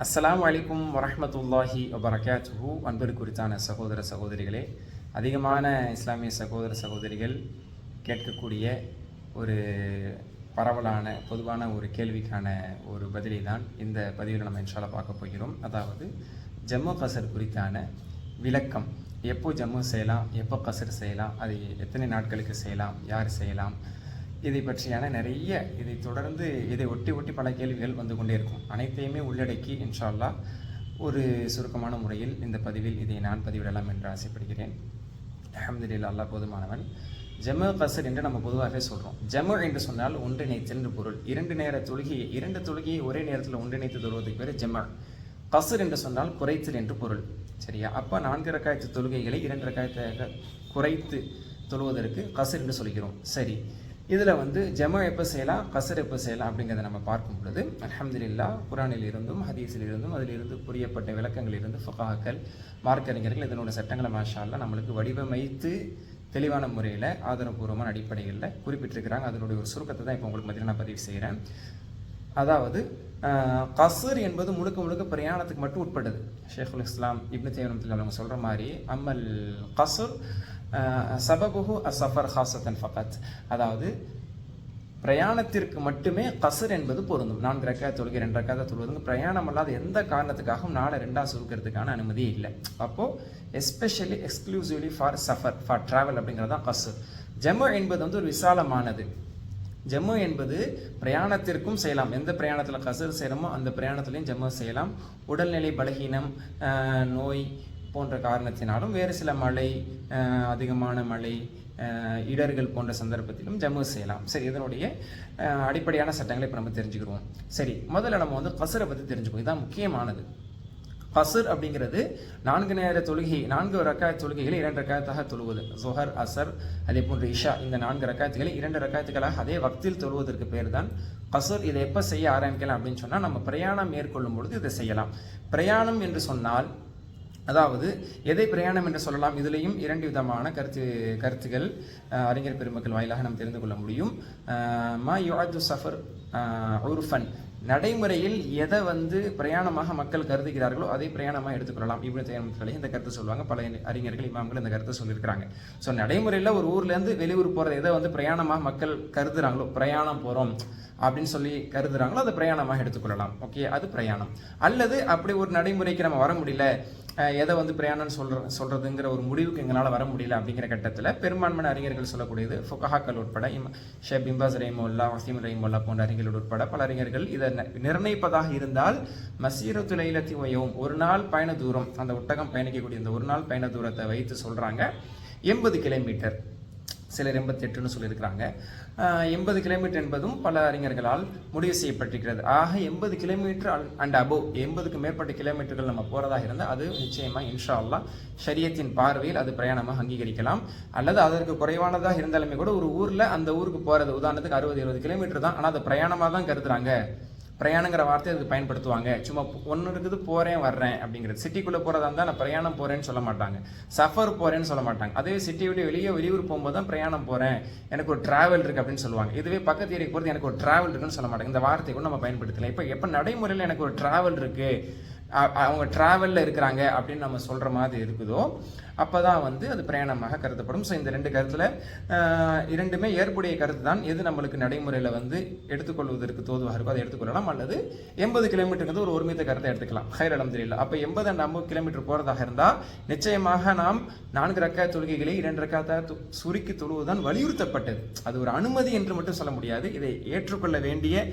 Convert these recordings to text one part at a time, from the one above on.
அஸ்லாம் வலைக்கும் வரமத்துல்லாஹி வபரகாத்துஹு. அன்பு குறித்தான சகோதர சகோதரிகளே அதிகமான இஸ்லாமிய சகோதர சகோதரிகள் கேட்கக்கூடிய ஒரு பரவலான பொதுவான ஒரு கேள்விக்கான ஒரு பதிலை தான் இந்த பதிவில் நம்ம இன்ஷால பார்க்க போகிறோம். அதாவது ஜம்மு கசர் குறித்தான விளக்கம் எப்போ ஜம்மு செய்யலாம் எப்போ கசர் செய்யலாம் அது எத்தனை நாட்களுக்கு செய்யலாம் யார் செய்யலாம் இதை பற்றியான நிறைய இதை தொடர்ந்து இதை ஒட்டி ஒட்டி பல கேள்விகள் வந்து கொண்டே இருக்கும் அனைத்தையுமே உள்ளடக்கி இன்ஷால்லா அல்லாஹ் ஒரு சுருக்கமான முறையில் இந்த பதிவில் இதை நான் பதிவிடலாம் என்று ஆசைப்படுகிறேன். அஹமதுல்லா அல்லாஹ் போதுமானவன். ஜம்மு கசர் என்று நம்ம பொதுவாகவே சொல்கிறோம் ஜம்மு என்று சொன்னால் ஒன்றிணைத்தல் என்று பொருள். இரண்டு நேர தொழுகையை இரண்டு தொழுகையை ஒரே நேரத்தில் ஒன்றிணைத்து தொழுவதற்கு பேர் ஜம்மு கசர் என்று சொன்னால் குறைத்தல் என்று பொருள். சரியா? அப்போ நான்கு ரக்காயத்து தொழுகைகளை இரண்டு ரக்காயத்தாக குறைத்து தொழுவதற்கு கசர் என்று சொல்கிறோம். சரி. இதில் வந்து ஜமா எப்போ செய்யலாம் கசர் எப்போ செய்யலாம் அப்படிங்கிறத நம்ம பார்க்கும் பொழுது அலமதுல்லா குரானில் இருந்தும் ஹதீஸில் இருந்தும் அதிலிருந்து புரியப்பட்ட விளக்கங்களில் இருந்து ஃபகாக்கள் மார்க்கறிஞர்கள் இதனோட சட்டங்களை மாஷால்லாம் நம்மளுக்கு வடிவமைத்து தெளிவான முறையில் ஆதாரபூர்வமான அடிப்படைகளில் குறிப்பிட்டிருக்கிறாங்க. அதனுடைய ஒரு சுருக்கத்தை தான் இப்போ உங்களுக்கு மதியம் நான் பதிவு செய்கிறேன் அதாவது கசர் என்பது முழுக்க முழுக்க பிரயாணத்துக்கு மட்டும் உட்பட்டது. ஷேகுல் இஸ்லாம் இப்னு தேவனத்தில் அவங்க சொல்கிற மாதிரி அம்மல் கசர் சபபுஹு அசஃபர் ஹாசத்தன் ஃபகத். அதாவது பிரயாணத்திற்கு மட்டுமே கசர் என்பது பொருந்தும். நான்கு ரெக்காய் தொழுகை ரெண்டு ரெக்காய் தொழுவதுங்க. பிரயாணம் அல்லாத எந்த காரணத்துக்காகவும் நாளை ரெண்டாக சுருக்கிறதுக்கான அனுமதி இல்லை. அப்போது especially exclusively for suffer for travel அப்படிங்கிறது தான் கசர் ஜம்மு என்பது வந்து ஒரு விசாலமானது. ஜம்மு என்பது பிரயாணத்திற்கும் செய்யலாம். எந்த பிரயாணத்தில் கசர் செய்கிறோமோ அந்த பிரயாணத்துலையும் ஜம்மு செய்யலாம். உடல்நிலை பலகீனம் நோய் போன்ற காரணத்தினாலும் வேறு சில மழை அதிகமான மழை இடர்கள் போன்ற சந்தர்ப்பத்திலும் ஜம்மு செய்யலாம். சரி இதனுடைய அடிப்படையான சட்டங்களை இப்போ நம்ம தெரிஞ்சுக்கிறோம் சரி முதல்ல நம்ம வந்து கசரை பற்றி தெரிஞ்சுக்கணும் இதுதான் முக்கியமானது. கசர் அப்படிங்கிறது நான்கு நேர தொழுகை நான்கு ரக்காய தொழுகைகளை இரண்டு ரக்காயத்தாக தொழுவது. ஜொஹர் அசர் அதே போன்று இஷா இந்த நான்கு ரக்காயத்துகளை இரண்டு ரக்காயத்துக்களாக அதே வக்தில் தொழுவதற்கு பேர் தான் கசர். இதை எப்போ செய்ய ஆரம்பிக்கலாம் அப்படின்னு சொன்னால் நம்ம பிரயாணம் மேற்கொள்ளும் பொழுது இதை செய்யலாம். பிரயாணம் என்று சொன்னால் அதாவது எதை பிரயாணம் என்று சொல்லலாம் இதுலேயும் இரண்டு விதமான கருத்து கருத்துகள் அறிஞர் பெருமக்கள் வாயிலாக நாம் தெரிந்து கொள்ள முடியும். மா யுவாஜு சஃபர் உருஃபன். நடைமுறையில் எதை வந்து பிரயாணமாக மக்கள் கருதுகிறார்களோ அதை பிரயாணமாக எடுத்துக்கொள்ளலாம். இப்படி தேர்தல்களை இந்த கருத்து சொல்லுவாங்க. பல அறிஞர்கள் இமாம்கள் இந்த கருத்தை சொல்லியிருக்கிறாங்க. ஸோ நடைமுறையில் ஒரு ஊர்லேருந்து வெளியூர் போகிறது எதை வந்து பிரயாணமாக மக்கள் கருதுறாங்களோ பிரயாணம் போகிறோம் அப்படின்னு சொல்லி கருதுறாங்களோ அதை பிரயாணமாக எடுத்துக்கொள்ளலாம். ஓகே அது பிரயாணம். அல்லது அப்படி ஒரு நடைமுறைக்கு நம்ம வர முடியல எதை வந்து பிரயாணம் சொல்ற சொல்றதுங்கிற ஒரு முடிவுக்கு எங்களால் வர முடியல அப்படிங்கிற கட்டத்தில் பெரும்பான்மையான அறிஞர்கள் சொல்லக்கூடியது ஃபுகஹாக்கள் உட்பட இம் ஷேப் பிம்பாஸ் ரஹிமுல்லா வசீம் ரஹிமுல்லா போன்ற அறிஞர்கள் உட்பட பல அறிஞர்கள் இதை நிர்ணயிப்பதாக இருந்தால் மசீரத்து லைலத்தி வயவும் ஒரு நாள் பயண தூரம் அந்த ஒட்டகம் பயணிக்கக்கூடிய இந்த ஒரு நாள் பயண தூரத்தை வைத்து சொல்கிறாங்க எண்பது கிலோமீட்டர். சிலர் எண்பத்தி எட்டுன்னு சொல்லியிருக்கிறாங்க எண்பது கிலோமீட்டர் என்பதும் பல அறிஞர்களால் முடிவு செய்யப்பட்டிருக்கிறது. ஆக எண்பது கிலோமீட்டர் அண்ட் அபோவ் எண்பதுக்கு மேற்பட்ட கிலோமீட்டர்கள் நம்ம போகிறதாக இருந்தால் அது நிச்சயமாக இன்ஷா அல்லா ஷரியத்தின் பார்வையில் அது பிரயாணமாக அங்கீகரிக்கலாம். அல்லது அதற்கு குறைவானதாக இருந்தாலுமே கூட ஒரு ஊரில் அந்த ஊருக்கு போகிறது உதாரணத்துக்கு அறுபது இருபது கிலோமீட்டர் தான். ஆனால் அது பிரயாணமாக தான் கருதுகிறாங்க பிரயாணங்கிற வார்த்தை அதுக்கு பயன்படுத்துவாங்க. சும்மா ஒன்று இருக்குது போகிறேன் வர்றேன் அப்படிங்கிறது. சிட்டிக்குள்ளே போகிறதா இருந்தால் நான் பிரயாணம் போகிறேன்னு சொல்ல மாட்டாங்க. சஃபர் போகிறேன்னு சொல்ல மாட்டாங்க. அதே சிட்டி விட்டு வெளியே வெளியூர் போகும்போது தான் பிரயாணம் போகிறேன் எனக்கு ஒரு ட்ராவல் இருக்குது அப்படின்னு சொல்லுவாங்க. இதுவே பக்கத்து ஏரியா போகிறது எனக்கு ஒரு ட்ராவல் இருக்குன்னு சொல்ல மாட்டாங்க. இந்த வார்த்தை கூட நம்ம பயன்படுத்தலாம் இப்போ எப்போ நடைமுறையில் எனக்கு ஒரு ட்ராவல் இருக்குது அவங்க ட்ராவலில் இருக்கிறாங்க அப்படின்னு நம்ம சொல்கிற மாதிரி இருக்குதோ அப்போ தான் வந்து அது பிரயாணமாக கருதப்படும். ஸோ இந்த ரெண்டு கருத்தில் இரண்டுமே ஏற்புடைய கருத்து தான். எது நம்மளுக்கு நடைமுறையில் வந்து எடுத்துக்கொள்வதற்கு தோதுவாக இருக்கோ அதை எடுத்துக்கொள்ளலாம். அல்லது எண்பது கிலோமீட்டருங்கிறது ஒரு ஒருமித்த கருத்தை எடுத்துக்கலாம். ஹைர் அலமதுல அப்போ எண்பது அண்ட் ஐம்பது கிலோமீட்டர் போகிறதாக இருந்தால் நிச்சயமாக நாம் நான்கு ரக்க தொழுகைகளை இரண்டு ரக்காத்த சுருக்கி தொழுவதுதான் வலியுறுத்தப்பட்டது. அது ஒரு அனுமதி என்று மட்டும் சொல்ல முடியாது. இதை ஏற்றுக்கொள்ள வேண்டிய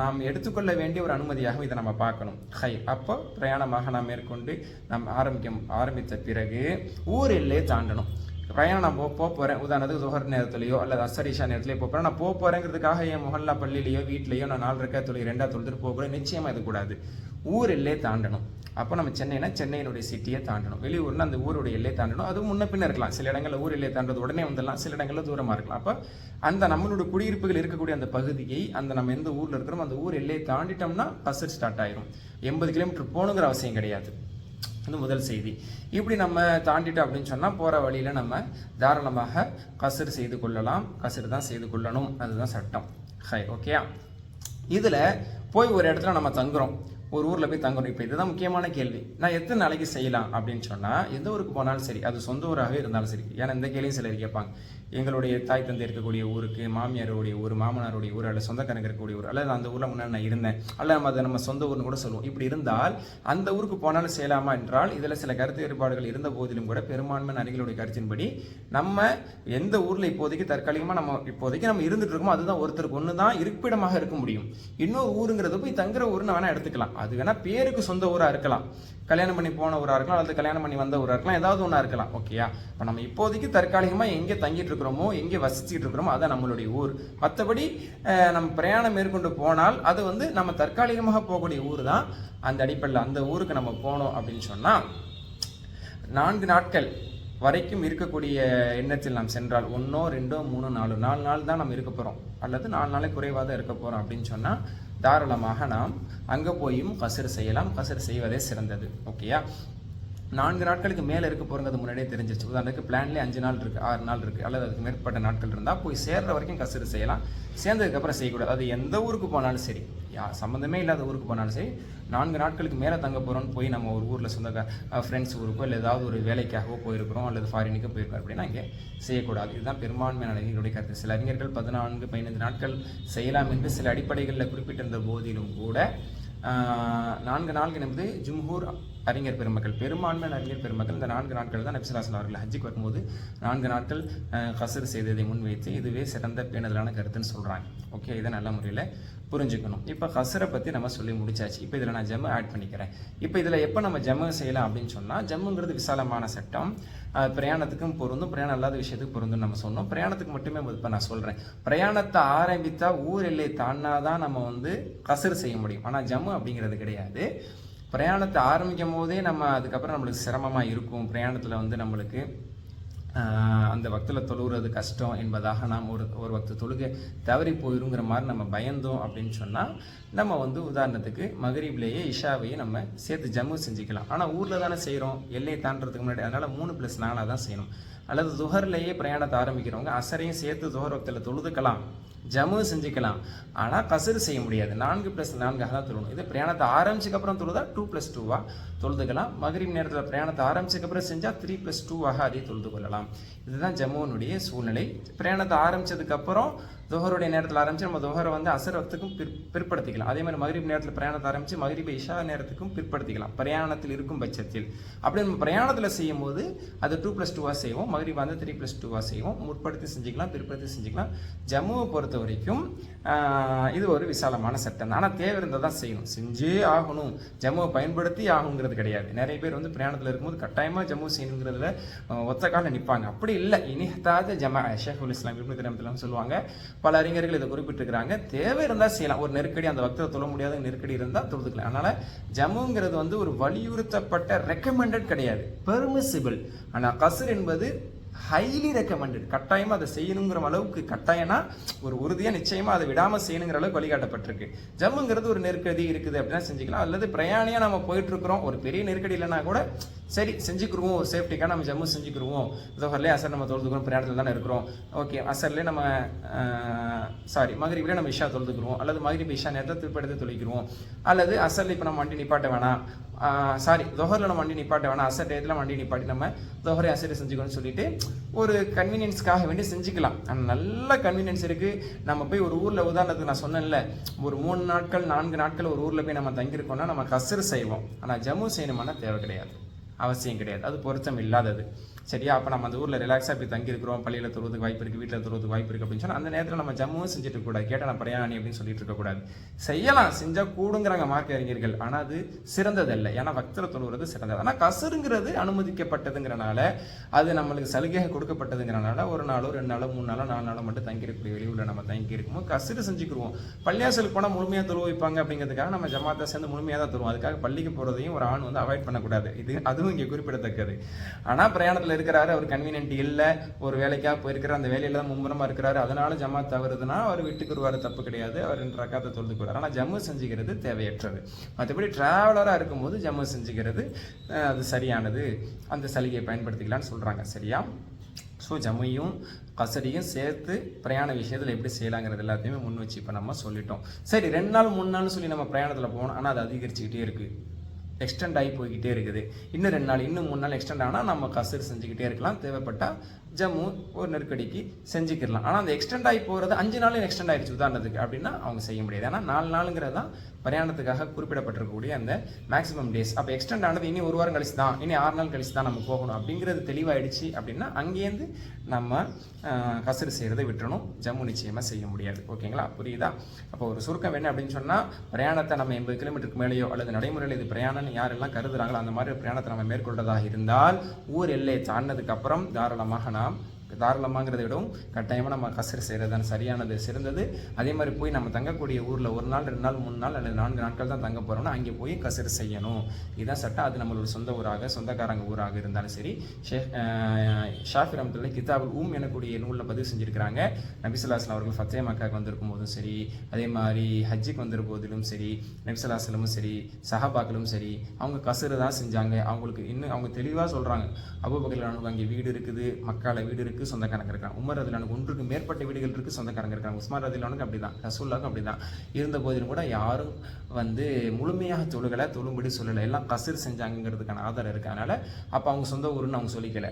நாம் எடுத்துக்கொள்ள வேண்டிய ஒரு அனுமதியாகவும் இதை நம்ம பார்க்கணும். ஹை அப்போ பிரயாணமாக நாம் மேற்கொண்டு நாம் ஆரம்பிக்கும் ஆரம்பித்த பிறகு ஊர் எல்லையை தாண்டணும். பிரயாணம் நான் போக போகிறேன் உதாரணத்துக்கு சுகர் நேரத்துலையோ அல்லது அசரிஷா நேரத்துலையோ போகிறேன் நான் போக போகிறேங்கிறதுக்காக என் முகல்லா பள்ளியிலையோ வீட்லையோ நான் நாலு ரெக்கா தொழில் ரெண்டா தொழுதுட்டு போக கூட நிச்சயமாக இது கூடாது. ஊர் எல்லையே தாண்டணும். அப்போ நம்ம சென்னைனா சென்னையினுடைய சிட்டியை தாண்டணும். வெளியூர்னா அந்த ஊருடைய எல்லையை தாண்டணும். அதுவும் முன்ன பின்ன இருக்கலாம். சில இடங்களில் ஊர் எல்லையை தாண்டது உடனே வந்துடலாம். சில இடங்களில் தூரமாக இருக்கலாம். அப்போ அந்த நம்மளோட குடியிருப்புகள் இருக்கக்கூடிய அந்த பகுதியை அந்த நம்ம எந்த ஊரில் இருக்கிறோம் அந்த ஊர் எல்லையை தாண்டிட்டோம்னா பஸ் ஸ்டார்ட் ஆயிரும். எண்பது கிலோமீட்டர் போகணுங்கிற அவசியம் கிடையாது. இது முதல் செய்தி. இப்படி நம்ம தாண்டிட்டோம் அப்படின்னு சொன்னால் போகிற வழியில் நம்ம தாராளமாக கசர் செய்து கொள்ளலாம். கசர் தான் செய்து கொள்ளணும். அதுதான் சட்டம். ஹை ஓகேயா இதில் போய் ஒரு இடத்துல நம்ம தங்குறோம். ஒரு ஊரில் போய் தங்கணும். இப்போ இதுதான் முக்கியமான கேள்வி. நான் எத்தனை நாளைக்கு செய்யலாம் அப்படின்னு சொன்னால் எந்த ஊருக்கு போனாலும் சரி அது சொந்த ஊராகவே இருந்தாலும் சரி. ஏன்னா இந்த கேள்வியும் சிலர் கேட்பாங்க. எங்களுடைய தாய் தந்தை இருக்கக்கூடிய ஊருக்கு மாமியாருடைய ஊர் மாமனாருடைய ஊர் அல்ல சொந்தக்காரங்க இருக்கக்கூடிய ஊர் அல்லது அந்த ஊரில் முன்னாடி நான் இருந்தேன். அல்ல நம்ம அதை நம்ம சொந்த ஊர்னு கூட சொல்லுவோம். இப்படி இருந்தால் அந்த ஊருக்கு போனாலும் செய்யலாமா என்றால் இதில் சில கருத்து வேறுபாடுகள் இருந்த போதிலும் கூட பெரும்பான்மை அறிஞர்களுடைய கருத்தின்படி நம்ம எந்த ஊரில் இப்போதைக்கு தற்காலிகமாக நம்ம இப்போதைக்கு நம்ம இருந்துட்டு இருக்கோமோ அதுதான் ஒருத்தருக்கு ஒன்று தான் இருப்பிடமாக இருக்க முடியும். இன்னொரு ஊருங்கிறது போய் தங்குற ஊர்னு வேணால் எடுத்துக்கலாம். அது வேணால் பேருக்கு சொந்த ஊராக இருக்கலாம். கல்யாணம் பண்ணி போன ஊராக இருக்கலாம் அல்லது கல்யாணம் பண்ணி வந்த ஊராக இருக்கலாம் ஏதாவது ஒன்றா இருக்கலாம். ஓகேயா? இப்போ நம்ம இப்போதைக்கு தற்காலிகமாக எங்கே தங்கிட்டு இருக்கிறோமோ எங்கே வசிச்சுட்டு இருக்கிறோமோ அதான் நம்மளுடைய ஊர். மற்றபடி நம்ம பிரயாணம் மேற்கொண்டு போனால் அது வந்து நம்ம தற்காலிகமாக போகக்கூடிய ஊர் தான் அந்த அடிப்படையில் அந்த ஊருக்கு நம்ம போனோம் அப்படின்னு சொன்னால் நான்கு நாட்கள் வரைக்கும் இருக்கக்கூடிய எண்ணத்தில் நாம் சென்றால் ஒன்றோ ரெண்டோ மூணோ நாலு நாலு நாள் தான் நம்ம இருக்க போகிறோம் அல்லது நாலு நாளே குறைவாக தான் இருக்க போகிறோம் அப்படின்னு சொன்னால் தாராளமாக நாம் அங்கே போயும் கசர் செய்யலாம். கசர் செய்வதே சிறந்தது. ஓகேயா? நான்கு நாட்களுக்கு மேலே இருக்க போகிறங்கிறது முன்னாடியே தெரிஞ்சிருச்சு. உதாரணத்துக்கு பிளான்லேயே அஞ்சு நாள் இருக்குது ஆறு நாள் இருக்குது அல்லது அதுக்கு மேற்பட்ட நாட்கள் இருந்தால் போய் சேர்ற வரைக்கும் கசடு செய்யலாம். சேர்ந்ததுக்கப்புறம் செய்யக்கூடாது. அது எந்த ஊருக்கு போனாலும் சரி. யா சம்மந்தமே இல்லாத ஊருக்கு போனாலும் சரி நான்கு நாட்களுக்கு மேலே தங்க போகிறோம்னு போய் நம்ம ஒரு ஊரில் சொந்த ஃப்ரெண்ட்ஸ் ஊருக்கோ இல்லை ஏதாவது ஒரு வேலைக்காகவோ போயிருக்கிறோம் அல்லது ஃபாரினுக்கு போயிருக்கோம் அப்படின்னா இங்கே செய்யக்கூடாது. இதுதான் பெரும்பான்மையான அறிஞர்களுடைய கருத்து. சில அறிஞர்கள் பதினான்கு பதினைந்து நாட்கள் செய்யலாம் என்று சில அடிப்படைகளில் குறிப்பிட்டிருந்த போதிலும் கூட நான்கு நான்கு என்பது ஜும்ஹூர் அறிஞர் பெருமக்கள் பெரும்பான்மையான அறிஞர் பெருமக்கள் இந்த நான்கு நாட்கள் தான் நபிசுலாசன் அவர்கள் ஹஜ்ஜுக்கு வரும்போது நான்கு நாட்கள் கசர் செய்ததை முன்வைத்து இதுவே சிறந்த பேணுதலான கருத்துன்னு சொல்கிறாங்க ஓகே இதை நல்ல முறையில் புரிஞ்சுக்கணும். இப்போ கசரை பற்றி நம்ம சொல்லி முடிச்சாச்சு. இப்போ இதில் நான் ஜம்மு ஆட் பண்ணிக்கிறேன். இப்போ இதில் எப்போ நம்ம ஜம்மு செய்யலாம் அப்படின்னு சொன்னால் ஜம்முங்கிறது விசாலமான சட்டம். பிரயாணத்துக்கும் பொருந்தும் பிரயாணம் இல்லாத விஷயத்துக்கு பொருந்தும் நம்ம சொன்னோம். பிரயாணத்துக்கு மட்டுமே இப்போ நான் சொல்கிறேன் பிரயாணத்தை ஆரம்பித்தா ஊர் எல்லை தாண்டாதான் நம்ம வந்து கசர் செய்ய முடியும். ஆனால் ஜம்மு அப்படிங்கிறது கிடையாது. பிரயாணத்தை ஆரம்பிக்கும் போதே நம்ம அதுக்கப்புறம் நம்மளுக்கு சிரமமாக இருக்கும். பிரயாணத்தில் வந்து நம்மளுக்கு அந்த பக்தில் தொழுகிறது கஷ்டம் என்பதாக நாம் ஒரு ஒரு வக்து தொழுகை தவறி போயிருங்கிற மாதிரி நம்ம பயந்தோம் அப்படின்னு சொன்னால் நம்ம வந்து உதாரணத்துக்கு மகரீப்லேயே இஷாவையே நம்ம சேர்த்து ஜம்மு செஞ்சுக்கலாம். ஆனால் ஊரில் தானே செய்கிறோம் எல்லையை தாண்டதுக்கு முன்னாடி அதனால் மூணு ப்ளஸ் நானாக தான் செய்யணும். அல்லது துஹர்லேயே பிரயாணத்தை ஆரம்பிக்கிறவங்க அசரையும் சேர்த்து துஹர் பக்தில் தொழுதுக்கலாம். ஜம்மு செஞ்சுக்கலாம். ஆனால் கசரு செய்ய முடியாது. நான்கு ப்ளஸ் நான்காக தான் தொழணும் இது பிரயாணத்தை ஆரம்பிச்சதுக்கப்புறம் தொழுதா? டூ ப்ளஸ் டூவாக தொழுதுக்கலாம். மகரிப் நேரத்தில் பிரயாணத்தை ஆரம்பிச்சதுக்கப்புறம் செஞ்சால் த்ரீ ப்ளஸ் டூவாக அதே தொழுது கொள்ளலாம். இதுதான் ஜம்முனுடைய சூழ்நிலை. பிரயாணத்தை ஆரம்பிச்சதுக்கப்புறம் துஹருடைய நேரத்தில் ஆரம்பிச்சு நம்ம துஹரை வந்து அசரத்துக்கும் பிற் பிற்படுத்திக்கலாம். அதே மாதிரி மகரிப் நேரத்தில் பிரயாணத்தை ஆரம்பித்து மகரிப் இஷா நேரத்துக்கும் பிற்படுத்திக்கலாம். பிரயாணத்தில் இருக்கும் பட்சத்தில். அப்படி நம்ம பிரயாணத்தில் செய்யும் போது அது டூ ப்ளஸ் டூவாக செய்வோம். மகரிப் வந்து த்ரீ ப்ளஸ் டூவாக செய்வோம். முற்படுத்தி செஞ்சுக்கலாம் பிற்படுத்தி செஞ்சுக்கலாம். ஜம்முவை பொறுத்த வரைக்கும் இது ஒரு விசாலமான சட்டம். ஆனால் தேவை இருந்தால் தான் செய்யணும். செஞ்சே ஆகணும். ஜம்முவை பயன்படுத்தி ஆகுங்கிறது கிடையாது. நிறைய பேர் வந்து பிரயாணத்தில் இருக்கும்போது கட்டாயமாக ஜம்மு செய்யணுங்கிறதுல ஒத்த காலம் நிற்பாங்க அப்படி இல்லை. இனிஹத்தாத ஜமா ஷேகுல் இஸ்லாம் இப்படி தினத்தில் சொல்லுவாங்க பல அறிஞர்கள் இதை குறிப்பிட்டிருக்கிறாங்க. தேவை இருந்தால் செய்யலாம். ஒரு நெருக்கடி அந்த பக்தரை தொழ முடியாத நெருக்கடி இருந்தால் தொழுதுக்கலாம். அதனால் ஜம்முங்கிறது வந்து ஒரு வலியுறுத்தப்பட்ட ரெக்கமெண்டட் கிடையாது. பெர்மிசிபிள் ஆனால் கசர் என்பது ஹைலி ரெக்கமெண்டட் கட்டாயமாக அதை செய்யணுங்கிற அளவுக்கு கட்டாயம்னா ஒரு உறுதியாக நிச்சயமாக அதை விடாமல் செய்யணுங்கிற அளவுக்கு வழிகாட்டப்பட்டிருக்கு. ஜம்முங்கிறது ஒரு நெருக்கடி இருக்குது அப்படின்னா செஞ்சுக்கலாம். அல்லது பிரயாணியாக நம்ம போயிட்டுருக்குறோம். ஒரு பெரிய நெருக்கடி இல்லைன்னா கூட சரி செஞ்சுக்கிருவோம். ஒரு சேஃப்டிக்காக நம்ம ஜம்மு செஞ்சுக்கிருவோம். இதோஹர்லேயே அசர் நம்ம தொழுதுக்கிறோம் பிரயாணத்தில் தானே இருக்கிறோம். ஓகே அசர்லேயே நம்ம சாரி மகரிபிலே நம்ம இஷா தொழுதுக்கிறோம் அல்லது மகிரிப் இஷா நேரத்தை திருப்பெடுத்து தொழிக்கிறோம் அல்லது அசரில் இப்போ நம்ம வண்டி நிப்பாட்ட வேணாம். சாரி தொஹரில் நம்ம வண்டி நிப்பாட்ட வேணாம். அசர் டேத்தில் வண்டி நிப்பாட்டி நம்ம தொஹரை அசரை செஞ்சுக்கணும்னு சொல்லிட்டு ஒரு கன்வீனியன்ஸ்க்காக வேண்டி செஞ்சுக்கலாம். ஆனால் நல்ல கன்வீனியன்ஸ் இருக்குது நம்ம போய் ஒரு ஊரில் உதாரணத்துக்கு நான் சொன்னேன்ல ஒரு மூணு நாட்கள் நான்கு நாட்கள் ஒரு ஊரில் போய் நம்ம தங்கியிருக்கோம்னா நம்ம கசர் செய்வோம். ஆனால் ஜம்மு செய்யணுமானா தேவை கிடையாது. அவசியம் கிடையாது. அது பொருத்தம் இல்லாதது. சரியா அப்போ நம்ம அந்த ஊரில் ரிலாக்ஸாக போய் தங்கியிருக்கிறோம் பள்ளியில் தருவதுக்கு வாய்ப்பு இருக்குது வீட்டில் தருவதுக்கு வாய்ப்பு இருக்குது அப்படின்னு சொன்னால் அந்த நேரத்தில் நம்ம ஜம்முவும் செஞ்சுட்டு கூட கேட்டால் நான் பிரயாணி அப்படின்னு சொல்லிட்டு இருக்கக்கூடாது செய்யலாம் செஞ்சால் கூடுங்கிறாங்க மார்க்க அறிஞர்கள். ஆனால் அது சிறந்ததல்ல. ஏன்னா பக்தரை தொழுவது சிறந்தது. ஆனால் கசருங்கிறது அனுமதிக்கப்பட்டதுங்கிறனால அது நம்மளுக்கு சலுகையாக கொடுக்கப்பட்டதுங்கிறனால ஒரு நாளோ ரெண்டு நாளோ மூணு நாளோ நாலு நாளோ மட்டும் தங்கியிருக்கக்கூடிய வெளியூரில் நம்ம தங்கி இருக்கும்போது கசரு செஞ்சுக்கிருவோம். பள்ளியாசலுக்கு போனால் முழுமையாக தொழுவ வைப்பாங்க அப்படிங்கிறதுக்காக நம்ம ஜமாத்தை சேர்ந்து முழுமையாக தான் தருவோம் அதுக்காக பள்ளிக்கு போகிறதையும் ஒரு ஆண் வந்து அவாய்ட் பண்ணக்கூடாது. இது அதுவும் இங்கே குறிப்பிடத்தக்கது. ஆனால் பிரயாணத்தில் இருக்கிறாரு அவர் கன்வீனியன்ட் இல்லை ஒரு வேலைக்காக போயிருக்கிறார் அந்த வேலையில தான் மும்முரமாக இருக்கிறாரு. அதனால ஜமாத் தவறுதுன்னா அவர் விட்டுக்குருவாரு தப்பு கிடையாது. அவர் ரெண்டு ரக்காத்தை தொழுதுக்குறாரு ஆனால் ஜம்மு செஞ்சுக்கிறது தேவையற்றது. மற்றபடி டிராவலராக இருக்கும்போது ஜம்மு செஞ்சுக்கிறது அது சரியானது. அந்த சலுகையை பயன்படுத்திக்கலாம்னு சொல்கிறாங்க சரியா? ஸோ ஜம்மையும் கசடியும் சேர்த்து பிரயாண விஷயத்தில் எப்படி செய்யலாங்கிறது எல்லாத்தையுமே முன் வச்சு இப்போ நம்ம சொல்லிட்டோம். சரி ரெண்டு நாள் மூணு நாள்னு சொல்லி நம்ம பிரயாணத்தில் போகணும். ஆனால் அது அதிகரிச்சுக்கிட்டே இருக்குது எக்ஸ்டெண்ட் ஆகி போய்கிட்டே இருக்குது. இன்னும் ரெண்டு நாள் இன்னும் மூணு நாள் எக்ஸ்டெண்ட் ஆனால் நம்ம கசர் செஞ்சுக்கிட்டே இருக்கலாம். தேவைப்பட்டால் ஜம்மு ஒரு நெருக்கடிக்கு செஞ்சுக்கிடலாம். ஆனால் அந்த எக்ஸ்டெண்ட் ஆகி போகிறது அஞ்சு நாளும் எக்ஸ்டெண்ட் ஆயிடுச்சு உதாரணத்துக்கு அப்படின்னா அவங்க செய்ய முடியாது. ஏன்னா நாலு நாளுங்கிறது தான் பிரயாணத்துக்காக குறிப்பிடப்பட்டிருக்கக்கூடிய அந்த மேக்ஸிமம் டேஸ் அப்போ எக்ஸ்டெண்ட் ஆனது இனி ஒரு வாரம் கழிச்சு தான் இனி ஆறு நாள் கழிச்சு தான் நம்ம போகணும் அப்படிங்கிறது தெளிவாயிடுச்சு அப்படின்னா அங்கேருந்து நம்ம ஆஹ், கசரு செய்கிறத விட்டுறணும். ஜம்மு நிச்சயமாக செய்ய முடியாது. ஓகேங்களா? புரியுதா? அப்போ ஒரு சுருக்கம் என்ன அப்படின்னு சொன்னால் பிரயாணத்தை நம்ம எண்பது கிலோமீட்டருக்கு மேலேயோ அல்லது நடைமுறையில் இது பிரயாணம்னு யாரெல்லாம் கருதுறாங்களோ அந்த மாதிரி பிரயாணத்தை நம்ம மேற்கொள்றதாக இருந்தால் ஊர் எல்லையை தாண்டினதுக்கு அப்புறம் தாராளமாக நாம் தாராளமாங்கிறத விடவும் கட்டாயமாக நம்ம கசர் செய்கிறது தான் சரியானது சிறந்தது. அதே மாதிரி போய் நம்ம தங்கக்கூடிய ஊரில் ஒரு நாள் ரெண்டு நாள் மூணு நாள் அல்லது நான்கு நாட்கள் தான் தங்க போகிறோம்னா அங்கே போய் கசர் செய்யணும். இதுதான் சட்டம். அது நம்மளோட சொந்த ஊராக சொந்தக்காரங்க ஊராக இருந்தாலும் சரி ஷே ஷாஃபி ரஹமத்துல்லாஹி கிதாபுல் ஊம் எனக்கூடிய நூலில் பதிவு செஞ்சுருக்கிறாங்க. நபிசுல்லாஸ்லாம் அவர்கள் ஃபத்தே மக்காக்கு வந்திருக்கும் போதும் சரி அதே மாதிரி ஹஜ்ஜிக்கு வந்திருக்கும் போதிலும் சரி நபிசுல்லாஸ்லமும் சரி சஹாபாக்களும் சரி அவங்க கசரு தான் செஞ்சாங்க. அவங்களுக்கு இன்னும் அவங்க தெளிவாக சொல்கிறாங்க அபுபக்கர் அங்கே வீடு இருக்குது மக்கால வீடு இருக்குது சொந்தக்காரங்க இருக்காங்க. உமர் ரதிலானுக்கு ஒன்றுக்கு மேற்பட்ட வீடுகள் இருக்கு சொந்தக்காரங்க இருக்காங்க. உஸ்மான் ரதிலானுக்கு அப்படி தான் ரசூல்லாக்கும் அப்படி தான் இருந்த போதிலும் கூட யாரும் வந்து முழுமையாக தொழுகலை தொழும்படி சொல்லலை. எல்லாம் கசிர் செஞ்சாங்கங்கிறதுக்கான ஆதாரம் இருக்கு. அப்போ அவங்க சொந்த ஊருன்னு அவங்க சொல்லிக்கல.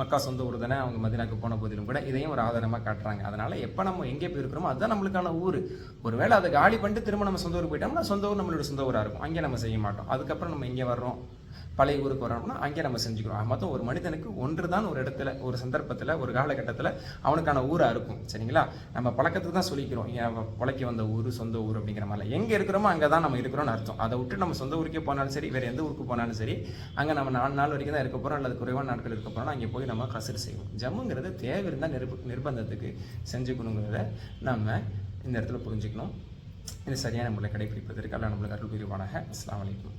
மக்கா சொந்த ஊர் தானே அவங்க மதினாக்கு போன போதிலும் கூட இதையும் ஒரு ஆதாரமாக காட்டுறாங்க. அதனால் எப்போ நம்ம எங்கே போயிருக்கிறோமோ அதுதான் நம்மளுக்கான ஊர். ஒருவேளை அதை காலி பண்ணிட்டு திரும்ப நம்ம சொந்த ஊர் போயிட்டோம்னா சொந்த ஊர் நம்மளோட சொந்த ஊராக இருக்கும். அங்கே நம்ம செய்ய மாட்டோம். அதுக்கப்புறம் நம்ம இங்கே வர்றோம்? பழைய ஊருக்கு வரணும்னா அங்கே நம்ம செஞ்சுக்கிறோம். மொத்தம் ஒரு மனிதனுக்கு ஒன்று தான் ஒரு இடத்துல ஒரு சந்தர்ப்பத்தில் ஒரு காலகட்டத்தில் அவனுக்கான ஊராக இருக்கும். சரிங்களா? நம்ம பழக்கத்துக்கு தான் சொல்லிக்கிறோம். பழக்கி வந்த ஊர் சொந்த ஊர் அப்படிங்கிற மாதிரி எங்கே இருக்கிறோமோ அங்கே தான் நம்ம இருக்கிறோம்னு அர்த்தம். அதை விட்டு நம்ம சொந்த ஊருக்கே போனாலும் சரி வேறு எந்த ஊருக்கு போனாலும் சரி அங்கே நம்ம நாலு நாள் வரைக்கும் தான் இருக்க போகிறோம் அல்லது குறைவான நாட்கள் இருக்க போகிறோம் அங்கே போய் நம்ம கசரு செய்வோம். ஜம்முங்கிறது தேவை இருந்தால் நிர்ப நிர்பந்தத்துக்கு செஞ்சுக்கணுங்கிறத நம்ம இந்த இடத்துல புரிஞ்சுக்கணும். இது சரியான முறையில் கடைபிடிப்பதற்கு அல்ல நம்மளுக்கு அருள் புரிவானாக. அஸ்லாம் வலைக்கும்